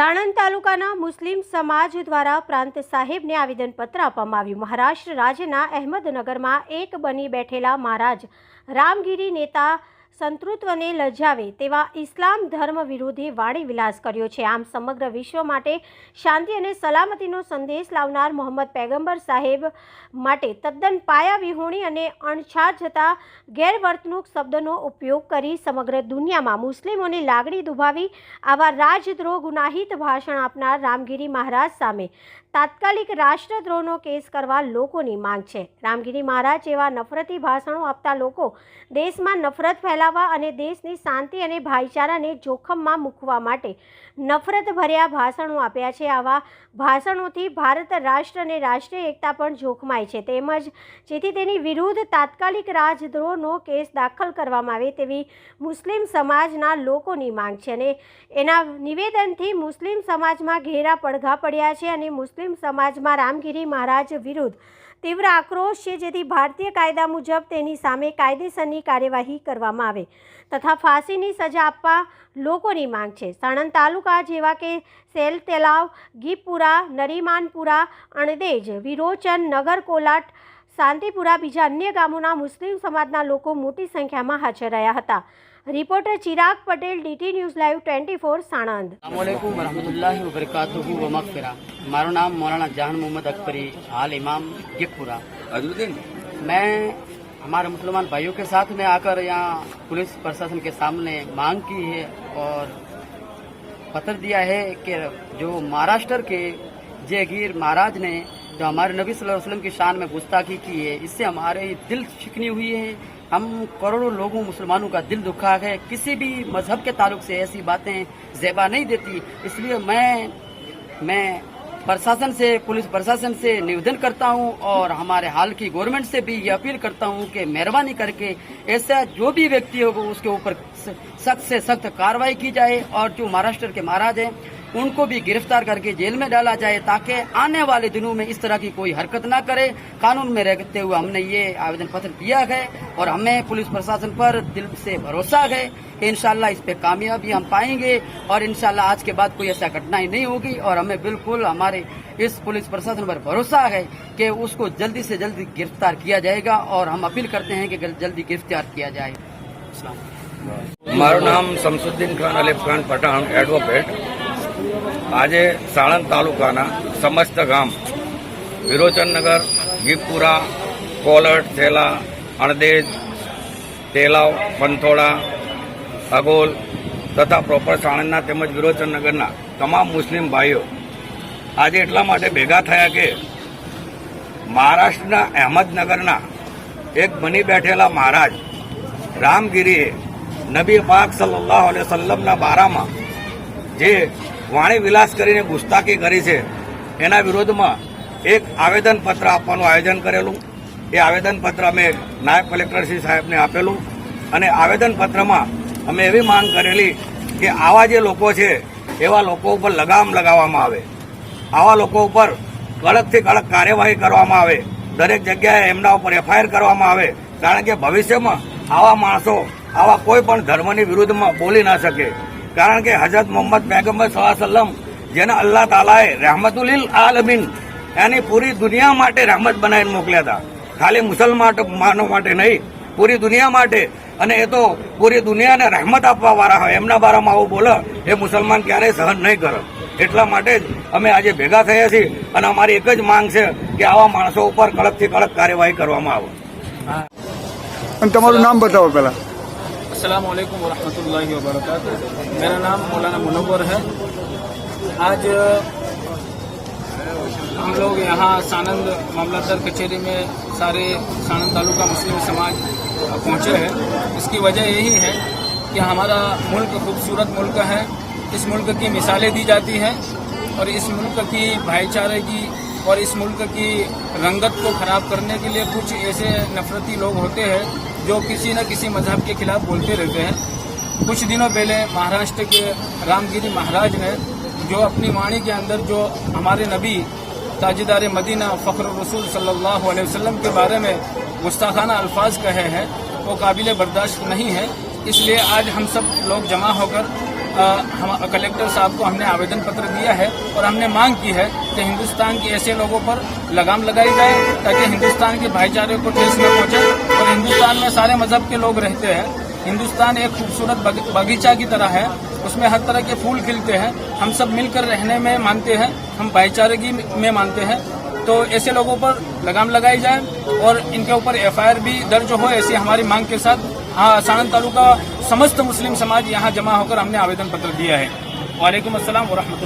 સાણંદ તાલુકાના મુસ્લિમ સમાજ દ્વારા પ્રાંત સાહેબને આવેદનપત્ર આપવામાં આવ્યું. મહારાષ્ટ્ર રાજ્યના અહેમદનગરમાં એક બની બેઠેલા મહારાજ રામગીરી નેતા સંતૃત્વને લજાવે તેવા ઇસ્લામ ધર્મ વિરોધી વાણી વિલાસ કર્યો છે. આમ સમગ્ર વિશ્વ માટે શાંતિ અને સલામતીનો સંદેશ લાવનાર મોહમ્મદ પૈગંબર સાહેબ માટે તદ્દન પાયા વિહોણી અને અણછાટ જતા ગેરવર્તણૂક શબ્દનો ઉપયોગ કરી સમગ્ર દુનિયામાં મુસ્લિમોની લાગણી દુભાવી આવા રાજદ્રોહ ગુનાહિત ભાષણ આપનાર રામગીરી મહારાજ સામે તાત્કાલિક રાષ્ટ્રદ્રોહનો કેસ કરવા લોકોની માંગ છે. રામગીરી મહારાજ એવા નફરતી ભાષણો આપતા લોકો દેશમાં નફરત ફેલાવવા અને દેશની શાંતિ અને ભાઈચારાને જોખમમાં મૂકવા માટે નફરત ભર્યા ભાષણો આપ્યા છે. આવા ભાષણોથી ભારત રાષ્ટ્ર અને રાષ્ટ્રીય એકતા પણ જોખમાય છે. તેમજ જેથી તેની વિરુદ્ધ તાત્કાલિક રાજદ્રોહનો કેસ દાખલ કરવામાં આવે તેવી મુસ્લિમ સમાજના લોકોની માંગ છે અને એના નિવેદનથી મુસ્લિમ સમાજમાં ઘેરા પડઘા પડ્યા છે અને મુસ્લિમ સમાજમાં રામગીરી મહારાજ વિરુદ્ધ તીવ્ર આક્રોશ છે જેથી ભારતીય કાયદા મુજબ તેની સામે કાયદેસરની કાર્યવાહી કરવામાં આવે તથા ફાંસીની સજા આપવા લોકોની માંગ છે. સાણંદ તાલુકા જેવા કે સેલ તેલાવ ગીપુરા નરીમાનપુરા, અણદેજ, વિરોચન, નગર કોલાટ, શાંતિપુરા બીજા અન્ય ગામોના મુસ્લિમ સમાજના લોકો મોટી સંખ્યામાં હાજર રહ્યા હતા. reporter Chirag Patel DT news live twenty four Sanand अल्लाम वरहमतुल्लाहि वबरकातुहू व मगफिरा મારું નામ मौलाना जहान मोहम्मद अकबरी हाल इमाम गिपुरा अजरुद्दीन मैं हमारे मुसलमान भाइयों के साथ में आकर यहाँ पुलिस प्रशासन के सामने मांग की है और पत्र दिया है कि जो महाराष्ट्र के जयगीर महाराज ने जो हमारे नबी सल्लल्लाहु अलैहि वसल्लम की शान में गुस्ताखी की है इससे हमारे दिल शिकनी हुई है हम करोड़ों लोगों, मुसलमानों का दिल दुखा है। किसी भी मज़हब के ताल्लुक से ऐसी बातें जेबा नहीं देती। इसलिए मैं मैं प्रशासन से, पुलिस प्रशासन से निवेदन करता हूँ और हमारे हाल की गवर्नमेंट से भी ये अपील करता हूँ कि मेहरबानी करके ऐसा जो भी व्यक्ति होगा उसके ऊपर सख्त से सख्त कार्रवाई की जाए और जो महाराष्ट्र के महाराज हैं उनको भी गिरफ़्तार करके जेल में डाला जाए ताकि आने वाले दिनों में इस तरह की कोई हरकत ना करे। कानून में रहते हुए हमने ये आवेदन पत्र दिया है और हमें पुलिस प्रशासन पर दिल से भरोसा है कि इनशाला इस पे कामयाबी हम पाएँगे और इनशाला आज के बाद कोई ऐसा कठिनाई नहीं होगी और हमें बिल्कुल हमारे इस पुलिस प्रशासन पर भरोसा है कि उसको जल्दी से जल्दी गिरफ़्तार किया जाएगा और हम अपील करते हैं कि जल्दी गिरफ़्तार किया जाए। मारो नाम शमसुद्दीन खान, अलीफ खान पठान एडवोकेट આજે સાણંદ તાલુકાના સમસ્ત ગામ વિરોચનનગર ગીપુરા કોલટ થેલા, અણદેજ, તેલાવ પંથોડા અગોલ તથા પ્રોપર સાણંદના તેમજ વિરોચનનગરના તમામ મુસ્લિમ ભાઈઓ આજે એટલા માટે ભેગા થયા કે મહારાષ્ટ્રના અહેમદનગરના એક બની બેઠેલા મહારાજ રામગીરીએ નબી પાક સલ્લાહ સલ્લમના બારામાં જે વાણી વિલાસ કરીને ગુસ્તાકી કરી છે. એના વિરોધમાં એક આવેદનપત્ર આપવાનું આયોજન કરેલું. એ આવેદનપત્ર અમે નાયબ કલેક્ટર શ્રી સાહેબને આપેલું. અને આવેદનપત્રમાં અમે એવી માંગ કરેલી કે આવા જે લોકો છે, એવા લોકો ઉપર લગામ લગાવવામાં આવે. આવા લોકો ઉપર કડકથી કડક કાર્યવાહી કરવામાં આવે. દરેક જગ્યાએ એમના ઉપર એફઆઈઆર કરવામાં આવે. કારણ કે ભવિષ્યમાં આવા માણસો આવા કોઈ પણ ધર્મની વિરુદ્ધમાં બોલી ના શકે. કારણ કે હજરત મોહમ્મદ પૈગંબર સલ્લમ જેને અલ્લાહ તાલાએ રહેમતુલિલ આલમીન, એની પૂરી દુનિયા માટે રહેમત બનાવીને મોકલ્યા હતા. ખાલી મુસલમાનો માટે નહીં, પૂરી દુનિયા માટે. અને એ તો પૂરી દુનિયાને રહેમત આપવા વાળા હોય. એમના બારામાં આવું બોલે, એ મુસલમાન ક્યારેય સહન નહીં કરે. એટલા માટે જ અમે આજે ભેગા થયા છીએ અને અમારી એક જ માંગ છે કે આવા માણસો ઉપર કડકથી કડક કાર્યવાહી કરવામાં આવે. તમારું નામ બતાવો પહેલા. अस्सलाम वालेकुम वरहमतुल्लाहि वबरकातुह मेरा नाम मौलाना मुनव्वर है। आज, हम लोग यहाँ सानंद मामलादार कचहरी में सारे सानंद तालुका मुस्लिम समाज पहुँचे हैं। इसकी वजह यही है कि हमारा मुल्क खूबसूरत मुल्क है। इस मुल्क की मिसालें दी जाती हैं और इस मुल्क की भाईचारे की और इस मुल्क की रंगत को खराब करने के लिए कुछ ऐसे नफरती लोग होते हैं जो किसी न किसी मज़हब के खिलाफ बोलते रहते हैं। कुछ दिनों पहले महाराष्ट्र के रामगिरी महाराज ने जो अपनी वाणी के अंदर जो हमारे नबी ताजदार मदीना फ़ख्र रसूल सल्लल्लाहु अलैहि वसल्लम के बारे में गुस्ताखाना अल्फाज कहे हैं, वो काबिल बर्दाश्त नहीं है। इसलिए आज हम सब लोग जमा होकर हम, कलेक्टर साहब को हमने आवेदन पत्र दिया है और हमने मांग की है कि हिंदुस्तान के ऐसे लोगों पर लगाम लगाई जाए ताकि हिंदुस्तान के भाईचारे को ठेस न पहुँचे और हिंदुस्तान में सारे मज़हब के लोग रहते हैं। हिंदुस्तान एक खूबसूरत बगीचा की तरह है, उसमें हर तरह के फूल खिलते हैं, हम सब मिलकर रहने में मानते हैं, हम भाईचारगी में मानते हैं। तो ऐसे लोगों पर लगाम लगाई जाए और इनके ऊपर एफआईआर भी दर्ज हो, ऐसी हमारी मांग के साथ साणंद तालुका समस्त मुस्लिम समाज यहाँ जमा होकर हमने आवेदन पत्र दिया है। वालेकुम असलम वरहमल